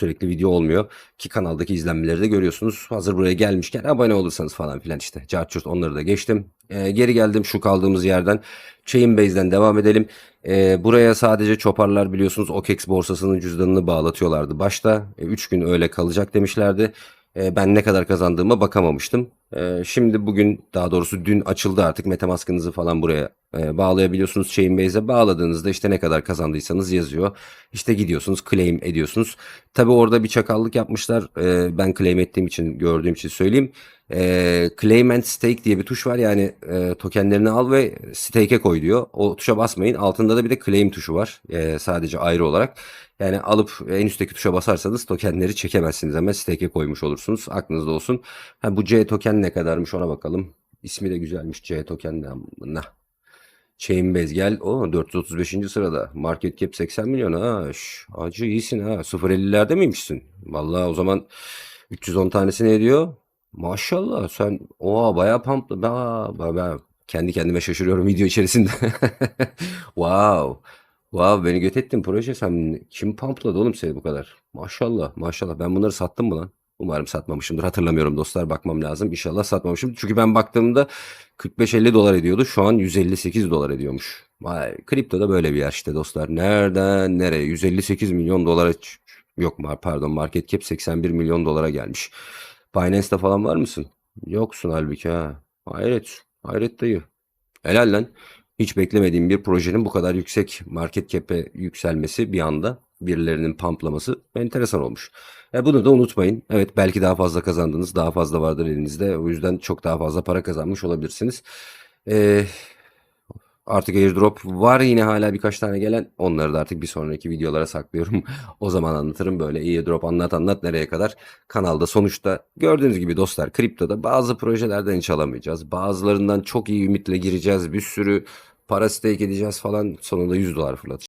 Sürekli video olmuyor ki kanaldaki izlenmeleri de görüyorsunuz. Hazır buraya gelmişken abone olursanız falan filan işte. Carçurt onları da geçtim. Ee, geri geldim şu kaldığımız yerden. Chainbase'den devam edelim. Ee, buraya sadece çoparlar biliyorsunuz OKEX borsasının cüzdanını bağlatıyorlardı. Başta 3 gün öyle kalacak demişlerdi. Ee, ben ne kadar kazandığıma bakamamıştım. Ee, şimdi bugün daha doğrusu dün açıldı artık Metamask'ınızı falan buraya e, bağlayabiliyorsunuz. Chainbase'e bağladığınızda işte ne kadar kazandıysanız yazıyor. İşte gidiyorsunuz claim ediyorsunuz. Tabi orada bir çakallık yapmışlar. Ee, ben claim ettiğim için gördüğüm için söyleyeyim. Ee, claim and stake diye bir tuş var. Yani e, tokenlerini al ve stake'e koy diyor. O tuşa basmayın. Altında da bir de claim tuşu var. Sadece ayrı olarak. Yani alıp en üstteki tuşa basarsanız tokenleri çekemezsiniz ama stake'e koymuş olursunuz. Aklınızda olsun. Ha, bu C token ne kadarmış ona bakalım. İsmi de güzelmiş C token ne? Chainbase gel. O 435. sırada. Market cap 80 milyon ha. Şş, acı iyisin ha. 0.50'lerde miymişsin? Vallahi o zaman 310 tanesi ne ediyor? Maşallah sen oha bayağı pumplı. Ba, ba, ba. Kendi kendime şaşırıyorum video içerisinde. wow. Wow beni göt ettin proje sen kim pumpladı oğlum seni bu kadar? Maşallah maşallah ben bunları sattım mı lan? Umarım satmamışımdır. Hatırlamıyorum dostlar. Bakmam lazım. İnşallah satmamışım. Çünkü ben baktığımda 45-50 dolar ediyordu. Şu an 158 dolar ediyormuş. Vay, kriptoda böyle bir yer işte dostlar. Nereden nereye? 158 milyon dolara yok mu? Pardon market cap 81 milyon dolara gelmiş. Binance'da falan var mısın? Yoksun halbuki ha. Hayret. Hayret dayı. Helal lan. Hiç beklemediğim bir projenin bu kadar yüksek market cap'e yükselmesi bir anda birilerinin pamplaması enteresan olmuş. E bunu da unutmayın. Evet belki daha fazla kazandınız. Daha fazla vardır elinizde. O yüzden çok daha fazla para kazanmış olabilirsiniz. E, artık airdrop var yine hala birkaç tane gelen. Onları da artık bir sonraki videolara saklıyorum. o zaman anlatırım böyle airdrop anlat anlat nereye kadar. Kanalda sonuçta gördüğünüz gibi dostlar kriptoda bazı projelerden hiç alamayacağız. Bazılarından çok iyi ümitle gireceğiz. Bir sürü para stake edeceğiz falan. Sonunda 100 dolar fırlatacağız.